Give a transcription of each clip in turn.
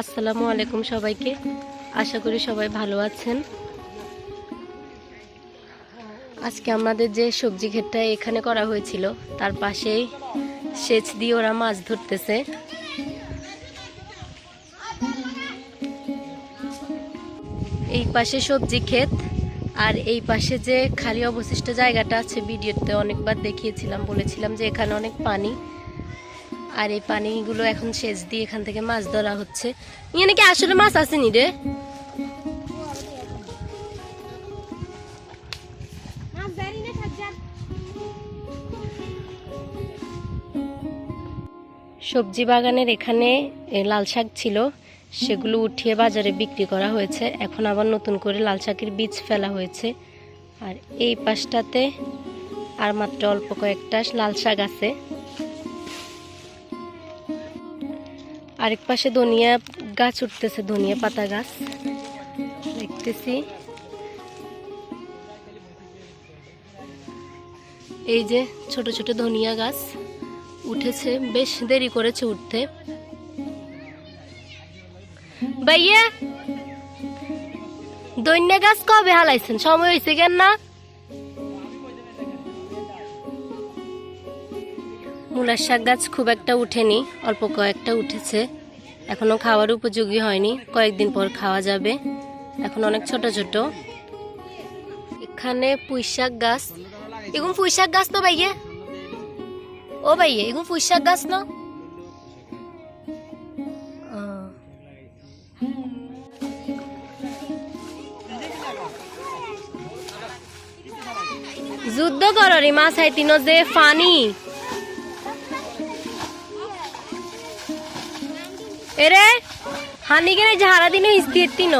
আসসালামু আলাইকুম সবাইকে। আশা করি সবাই ভালো আছেন। আজকে আমাদের যে সবজি ক্ষেতটা এখানে করা হয়েছিল, তার পাশেই সেচ দিয়ে ওরা মাছ ধরতেছে। এই পাশে সবজি ক্ষেত, আর এই পাশে যে খালি অবশিষ্ট জায়গাটা আছে, ভিডিওতে অনেকবার দেখিয়েছিলাম, বলেছিলাম যে এখানে অনেক পানি। আর এই পানিগুলো এখন সেচ দিয়ে এখান থেকে মাছ ধরা হচ্ছে। ইয়ে নাকি আসলে মাছ আসেনি রে? সবজি বাগানের এখানে লাল শাক ছিল। সেগুলো উঠিয়ে বাজারে বিক্রি করা হয়েছে। এখন আবার নতুন করে লাল শাকের বীজ ফেলা হয়েছে। আর এই পাশটাতে আর মাত্র অল্প কয়েকটা লাল শাক আছে। আরেক পাশে ধনিয়া গাছ উঠতেছে, ধনিয়া পাতা গাছ। দেখতেছি। এই যে ছোট ছোট ধনিয়া গাছ উঠেছে, বেশ দেরি করেছে উঠতে। ভাইয়া দৈন্য গাছ কবে হালাইছেন? সময় হয়েছে কেন না? মূলার শাক গাছ খুব একটা উঠেনি, অল্প কয়েকটা উঠেছে। এখনও খাওয়ার উপযোগী হয়নি, কয়েকদিন পর খাওয়া যাবে। এখন অনেক ছোট ছোট। এখানে পুঁই শাক গাছ। এগুলো পুঁই শাক গাছ তো ভাইয়ে? ও ভাইয়ে এগুলো পুঁই শাক গাছ না। যুদ্ধ কররি মাছ হাইতিনো যে ফানি। এরে, হানি কেন ঝাড়া দিন স্থির তিন।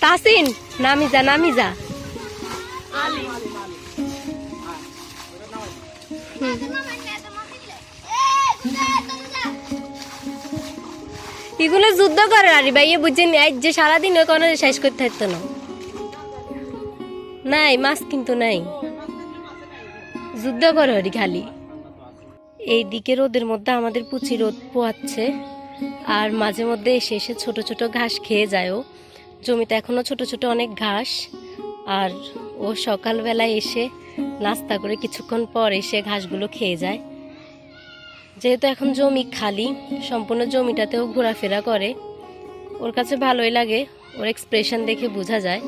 তাসিন নামি যা নামি যা। হুম। এগুলো যুদ্ধ করে আরে ভাই বুঝছেন আজ যে সারাদিন ওই কোনো শেষ করতে থাকতো না। নাই, মাছ কিন্তু নাই। যুদ্ধ করে আরে খালি। এই দিকে রোদের মধ্যে আমাদের পুচি রোদ পোয়াচ্ছে। আর মাঝে মধ্যে এসে এসে ছোট ছোট ঘাস খেয়ে যায় ও। জমিতে এখনও ছোট ছোট অনেক ঘাস। আর ও সকালবেলায় এসে নাস্তা করে কিছুক্ষণ পর এসে ঘাসগুলো খেয়ে যায়। যেহেতু এখন জমি খালি, সম্পূর্ণ জমিটাতেও ঘোরাফেরা করে। ওর কাছে ভালোই লাগে, ওর এক্সপ্রেশন দেখে বোঝা যায়।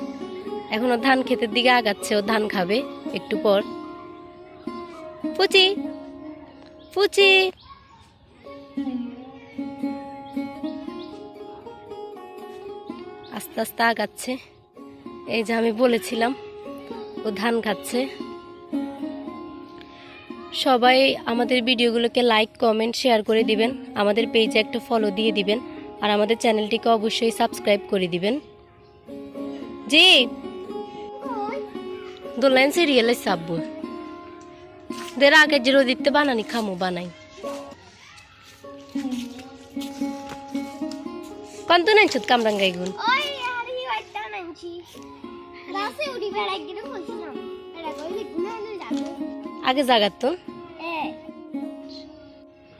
এখন ও ধান ক্ষেতের দিকে আগাচ্ছে, ও ধান খাবে একটু পর। পুচি পুচি আস্তে আস্তে আগাচ্ছে। এই যে আমি বলেছিলাম, ও ধান খাচ্ছে। সবাই আমাদের ভিডিওগুলোকে লাইক, কমেন্ট, শেয়ার করে দিবেন। আমাদের পেজে একটা ফলো দিয়ে দিবেন। আর আমাদের চ্যানেলটিকে অবশ্যই সাবস্ক্রাইব করে দিবেন। জি। দোলাইন সিরিয়ালে সাব্বু দের আগে জিরো দিতে বানানি খামু বানাই। কন্ত নাই ছুত কামরাঙ্গাই গুণ এটা কইলে গুনা আগে জাগাত তো।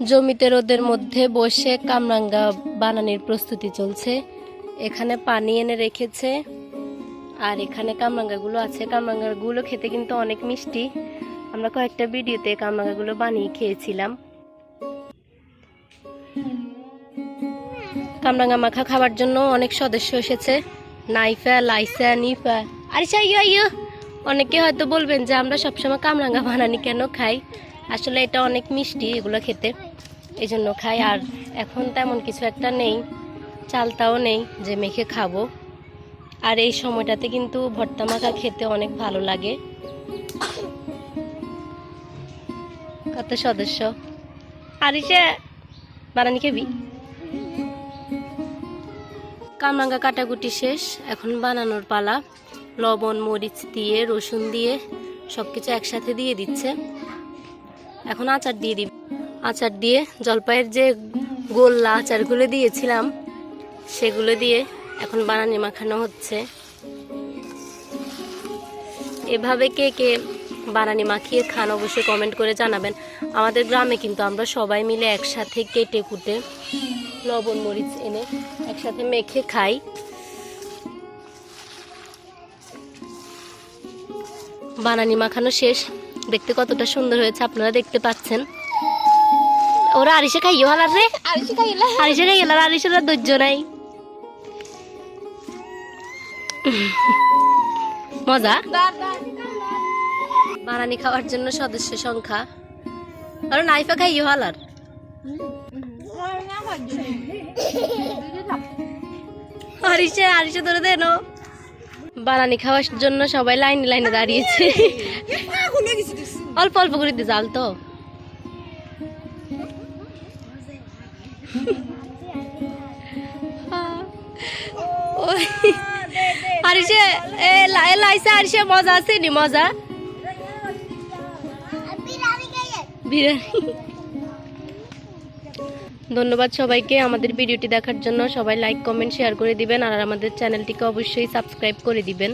জমিতে রোদের মধ্যে বসে কামরাঙ্গা বানানির প্রস্তুতি চলছে। এখানে পানি এনে রেখেছে। আর এখানে কামরাঙ্গাগুলো আছে। কামরাঙ্গাগুলো খেতে কিন্তু অনেক মিষ্টি। আমরা কয়েকটা ভিডিওতে কামরাঙ্গাগুলো বানিয়ে খেয়েছিলাম। কামরাঙ্গা মাখা খাবার জন্য অনেক সদস্য এসেছে। নাইফা, লাইসা, নিফা। আরে ইয়ো ইয়ো অনেকে হয়তো বলবেন যে আমরা সবসময় কামরাঙ্গা বানানি কেন খাই? আসলে এটা অনেক মিষ্টি এগুলো খেতে। এই জন্য খাই। আর এখন তেমন কিছু একটা নেই। চালটাও নেই, যে মেখে খাব। আর এই সময়টাতে কিন্তু ভর্তা মাখা খেতে অনেক ভালো লাগে। কত সদস্য? আরিসা বানানি খাবি? কামরাঙ্গা কাটাকুটি শেষ, এখন বানানোর পালা। লবণ, মরিচ দিয়ে, রসুন দিয়ে সব কিছু একসাথে দিয়ে দিচ্ছে। এখন আচার দিয়ে দিই আচার দিয়ে জলপাইয়ের যে গোল্লা আচারগুলো দিয়েছিলাম, সেগুলো দিয়ে এখন বানানি মাখানো হচ্ছে। এভাবে কে কে বানানি মাখিয়ে খান অবশ্যই কমেন্ট করে জানাবেন। আমাদের গ্রামে কিন্তু আমরা সবাই মিলে একসাথে কেটে কুটে লবণ মরিচ এনে একসাথে মেখে খাই। বানানি মাখানো শেষ। দেখতে কতটা সুন্দর হয়েছে আপনারা দেখতে পাচ্ছেন। ওরা আরিসে খাইও হালার রে। আরিসে খাই গেলার আরিসের আর ধৈর্য নাই। মজা? বানানি খাওয়ার জন্য সদস্য সংখ্যা। আর নাইফা খাইও হালার আরিসে আরিসে ধরে দেন বানানি খাওয়ার জন্য সবাই লাইনে লাইনে দাঁড়িয়েছে। অল্প অল্প করে দিয়ে জাল তো। আরিসে এ লা- এ আরিসে মজা আছে নি, মজা? বিরিয়ানি ধন্যবাদ সবাইকে আমাদের ভিডিওটি দেখার জন্য। সবাই লাইক কমেন্ট শেয়ার করে দিবেন আর আমাদের চ্যানেলটিকে অবশ্যই সাবস্ক্রাইব করে দিবেন।